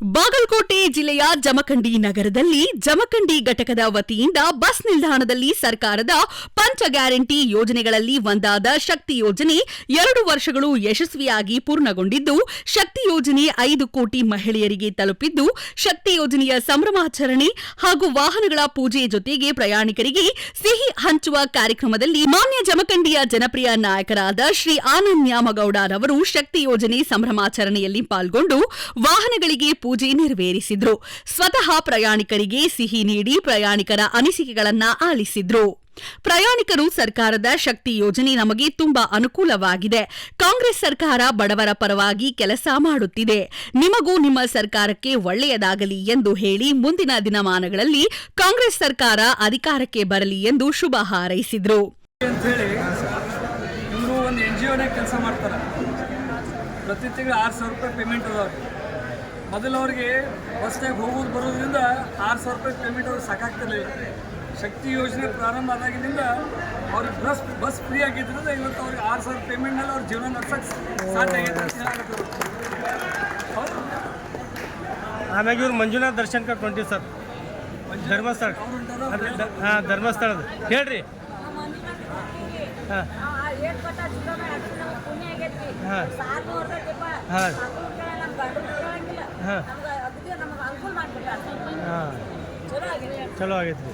ಬಾಗಲಕೋಟೆ ಜಿಲ್ಲೆಯ ಜಮಖಂಡಿ ನಗರದಲ್ಲಿ ಜಮಖಂಡಿ ಘಟಕದ ವತಿಯಿಂದ ಬಸ್ ನಿಲ್ದಾಣದಲ್ಲಿ ಸರ್ಕಾರದ ಪಂಚ ಗ್ಯಾರಂಟಿ ಯೋಜನೆಗಳಲ್ಲಿ ಒಂದಾದ ಶಕ್ತಿ ಯೋಜನೆ ಎರಡು ವರ್ಷಗಳು ಯಶಸ್ವಿಯಾಗಿ ಪೂರ್ಣಗೊಂಡಿದ್ದು, ಶಕ್ತಿ ಯೋಜನೆ ಐದು ಕೋಟಿ ಮಹಿಳೆಯರಿಗೆ ತಲುಪಿದ್ದು, ಶಕ್ತಿ ಯೋಜನೆಯ ಸಂಭ್ರಮಾಚರಣೆ ಹಾಗೂ ವಾಹನಗಳ ಪೂಜೆ ಜೊತೆಗೆ ಪ್ರಯಾಣಿಕರಿಗೆ ಸಿಹಿ ಹಂಚುವ ಕಾರ್ಯಕ್ರಮದಲ್ಲಿ ಮಾನ್ಯ ಜಮಖಂಡಿಯ ಜನಪ್ರಿಯ ನಾಯಕರಾದ ಶ್ರೀ ಆನಂದ್ ನ್ಯಾಮಗೌಡರವರು ಶಕ್ತಿ ಯೋಜನೆ ಸಂಭ್ರಮಾಚರಣೆಯಲ್ಲಿ ಪಾಲ್ಗೊಂಡು ವಾಹನಗಳಿಗೆ ಪೂಜೆ ನೆರವೇರಿಸಿದ್ರು. ಸ್ವತಃ ಪ್ರಯಾಣಿಕರಿಗೆ ಸಿಹಿ ನೀಡಿ ಪ್ರಯಾಣಿಕರ ಅನಿಸಿಕೆಗಳನ್ನ ಆಲಿಸಿದ್ರು. ಪ್ರಯಾಣಿಕರು ಸರ್ಕಾರದ ಶಕ್ತಿ ಯೋಜನೆ ನಮಗೆ ತುಂಬಾ ಅನುಕೂಲವಾಗಿದೆ. ಕಾಂಗ್ರೆಸ್ ಸರ್ಕಾರ ಬಡವರ ಪರವಾಗಿ ಕೆಲಸ ಮಾಡುತ್ತಿದೆ. ನಿಮಗೂ ನಿಮ್ಮ ಸರ್ಕಾರಕ್ಕೆ ಒಳ್ಳೆಯದಾಗಲಿ ಎಂದು ಹೇಳಿ ಮುಂದಿನ ದಿನಮಾನಗಳಲ್ಲಿ ಕಾಂಗ್ರೆಸ್ ಸರ್ಕಾರ ಅಧಿಕಾರಕ್ಕೆ ಬರಲಿ ಎಂದು ಶುಭ ಹಾರೈಸಿದ್ರು. ಪ್ರತಿ ತಿಂಗಳು ಆರು ಸಾವಿರ ರೂಪಾಯಿ ಪೇಮೆಂಟ್ ಅದಾವ್ರಿ. ಮೊದಲು ಅವ್ರಿಗೆ ಬಸ್ನಾಗ ಹೋಗೋದು ಬರೋದ್ರಿಂದ ಆರು ಸಾವಿರ ರೂಪಾಯಿ ಪೇಮೆಂಟ್ ಅವ್ರಿಗೆ ಸಾಕಾಗ್ತದೆ. ಶಕ್ತಿ ಯೋಜನೆ ಪ್ರಾರಂಭ ಆದಾಗಿನಿಂದ ಅವ್ರಿಗೆ ಬಸ್ ಬಸ್ ಫ್ರೀ ಆಗಿದ್ದರಿಂದ ಇವತ್ತು ಅವ್ರಿಗೆ ಆರು ಸಾವಿರ ಪೇಮೆಂಟ್ನಲ್ಲಿ ಅವ್ರ ಜೀವನ ನಡ್ಸಕ್ಕೆ ಸಾಧ್ಯ ಆಗೈತೆ ಅಂತ ಹೇಳಕತ್ತಾರೆ. ಹೌದು. ಆಮ್ಯಾಗ ಇವ್ರು ಮಂಜುನಾಥ್ ದರ್ಶನ್ ಕಟ್ ಹೊಂಟಿವಿ ಸರ್ ಧರ್ಮಸ್ಥಳ. ಹಾಂ ಧರ್ಮಸ್ಥಳದ. ಹೇಳ್ರಿ. ಹಾಂ. ಹಾಂ. ಹಾ. ಚಲೋ ಆಗೈತ್ರಿ.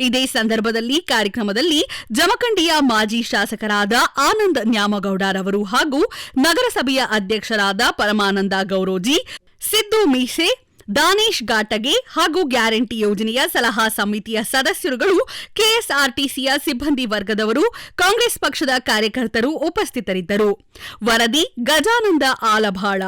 ಇದೇ ಸಂದರ್ಭದಲ್ಲಿ ಕಾರ್ಯಕ್ರಮದಲ್ಲಿ ಜಮಖಂಡಿಯ ಮಾಜಿ ಶಾಸಕರಾದ ಆನಂದ್ ನ್ಯಾಮಗೌಡರವರು ಹಾಗೂ ನಗರಸಭೆಯ ಅಧ್ಯಕ್ಷರಾದ ಪರಮಾನಂದ ಗೌರೋಜಿ, ಸಿದ್ದು ಮೀಸೆ, ದಾನೇಶ್ ಘಾಟಗೆ ಹಾಗೂ ಗ್ಯಾರಂಟಿ ಯೋಜನೆಯ ಸಲಹಾ ಸಮಿತಿಯ ಸದಸ್ಯರುಗಳು, ಕೆಎಸ್ಆರ್ಟಿಸಿಯ ಸಿಬ್ಬಂದಿ ವರ್ಗದವರು, ಕಾಂಗ್ರೆಸ್ ಪಕ್ಷದ ಕಾರ್ಯಕರ್ತರು ಉಪಸ್ಥಿತರಿದ್ದರು. ವರದಿ ಗಜಾನಂದ ಆಲಭಾಳ.